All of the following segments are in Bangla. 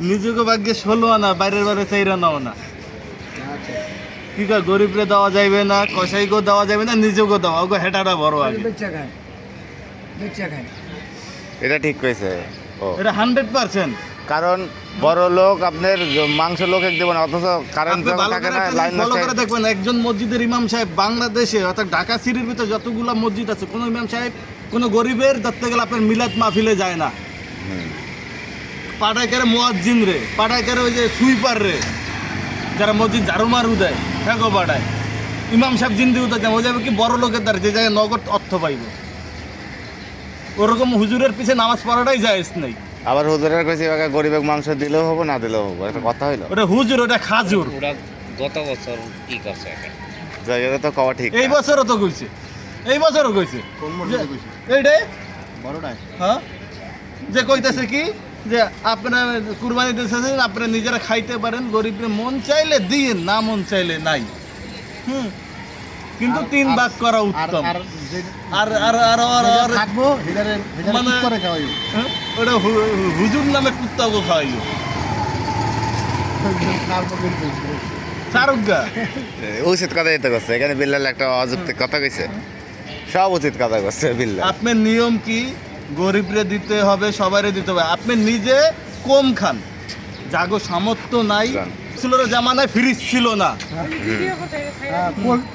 নিজেকে ভাগ্যে ষোলো আনা বাইরের বাইরে চাইরা নাও না। কি কয় গরিবরে দেওয়া যাইবে না কসাইকেও দেওয়া যাবে না নিজেকেও দেওয়া ওগো হেটাটা বড় আগে। এটা ঠিক কইছে ও। এটা হান্ড্রেড পার্সেন্ট কারণ বড় লোক আপনার মাংস লোক এক দেবেন অথচ কারেন্ট ভালো থাকে করে না লাইন করে দেখবেন একজন মসজিদের ইমাম সাহেব বাংলাদেশে অর্থাৎ ঢাকা সিটির ভিতরে যতগুলো মসজিদ আছে কোনো ইমাম সাহেব কোনো গরিবের ধরতে গেলে আপনার মিলাদ মাহফিলে যায় না। পাটাইকারে মোয়াজ্জিন রে পাটাইকারে ওই যে সুইপার রে যারা মসজিদ ঝাড়ু মারু দেয় হ্যাঁ পাঠায়। ইমাম সাহেব জিন্দি উঠে ও যাবে কি বড় লোকের দ্বারা যে জায়গায় নগদ অর্থ পাইব। ওরকম হুজুরের পিছে নামাজ পড়াটাই জায়েজ নাই। আবার হুজুরের কইছে এবার গরিবের মাংস দিলেও হব না দিলেও হব? একটা কথা হইল? ওটা হুজুর ওটা খাজুর। ওরা গত বছর কি করছে? জায়গাটা তো কওয়া ঠিক এই। বছরও তো কইছে এই বছরও কইছে। এইটাই? বড়টাই হ্যাঁ? যে কইতেছে কি? যে আপনারা কুরবানি দিতেছেন আপনারা নিজেরা খাইতে পারেন গরিবরে মন চাইলে দিন না মন চাইলে নাই। হুম? কিন্তু তিন ভাগ করা উত্তম। আর আর আর আর আর মানে- হ্যাঁ? ওটা হুজুর নামে কুত্তাকে খাওয়াইও। উচিত কথা তো করছে। এখানে বিল্লাল একটা অযুক্তি কথা কইছে। সব উচিত কথা করছে বিল্লাল। আপনার নিয়ম কি? গরিবরে দিতে হবে সবারই দিতে হবে। আপনি নিজে কম খান। জাগো সামর্থ্য নাই। ছিল জামানায় ফ্রিজ ছিল না।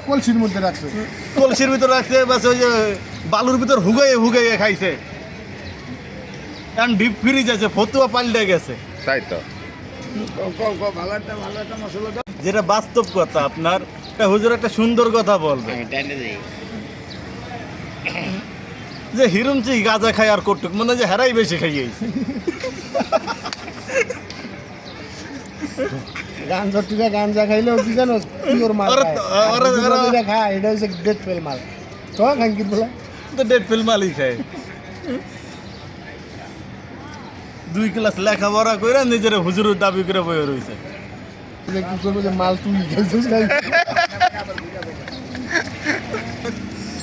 কলসির মধ্যে রাখছে। কলসির ভিতর রাখছে বাস ওই যে বালুর ভিতর হুগাইয়ে হুগাইয়ে খাইছে। এখন ডিপ ফ্রিজ আছে ফতুয়া পাল্টে গেছে। তাই তো। যেটা বাস্তব কথা আপনার হুজুর একটা সুন্দর কথা বলবে। যে হিরুমচি গাঁজা খায় আর কটুক মনে যে হেরাই বেশি খাইয়েছে গাঞ্জা গাঞ্জা খাইলেও কি জানো পিওর মাল খায়। এটা হচ্ছে ডেট ফেল মাল। তো খাঙ্কির বলে? তো ডেট ফিল্ম আলি খায়। দুই ক্লাস লেখাপড়া করে নিজের হুজুরের দাবি করে বয়ে রয়েছে কি করব যে মাল তুই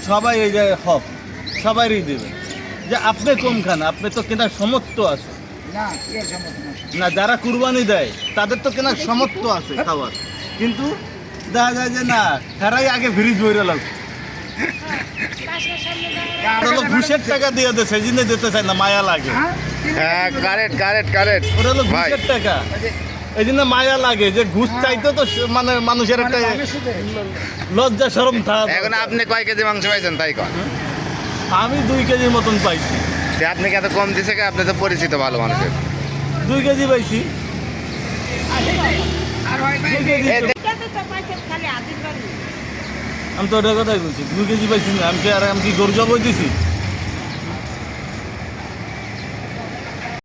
সবাই এই যে হক সবারই দেবে। যে আপনি কম খান আপনি তো কেনার সমর্থ আছে। না যারা কুরবানি দেয় তাদের তো কেনার সমর্থ আছে খাবার কিন্তু দেখা যায় যে না হেরাই আগে ফ্রিজ বইরে লোক ঘুষের টাকা দিয়ে দেয় সেই জন্য দিতে চায় না মায়া লাগে। হ্যাঁ? কারেক্ট কারেক্ট কারেক্ট ওরা হলো ঘুষের টাকা। এই জন্য মায়া লাগে যে ঘুষ চাইতে তো মানে মানুষের একটা লজ্জা সরম থাক। এখন আপনি কয় কেজি মাংস পাইছেন তাই কন? আমি দুই কেজির মতন পাইছি। যে আপনি কি এত কম দিছে কে? আপনি তো পরিচিত ভালো মানুষের। দুই কেজি পাইছি। আমি তো ওটা কথাই বলছি দুই কেজি পাইছি না আমি কি আর আমি কি গরু জবাই দিছি?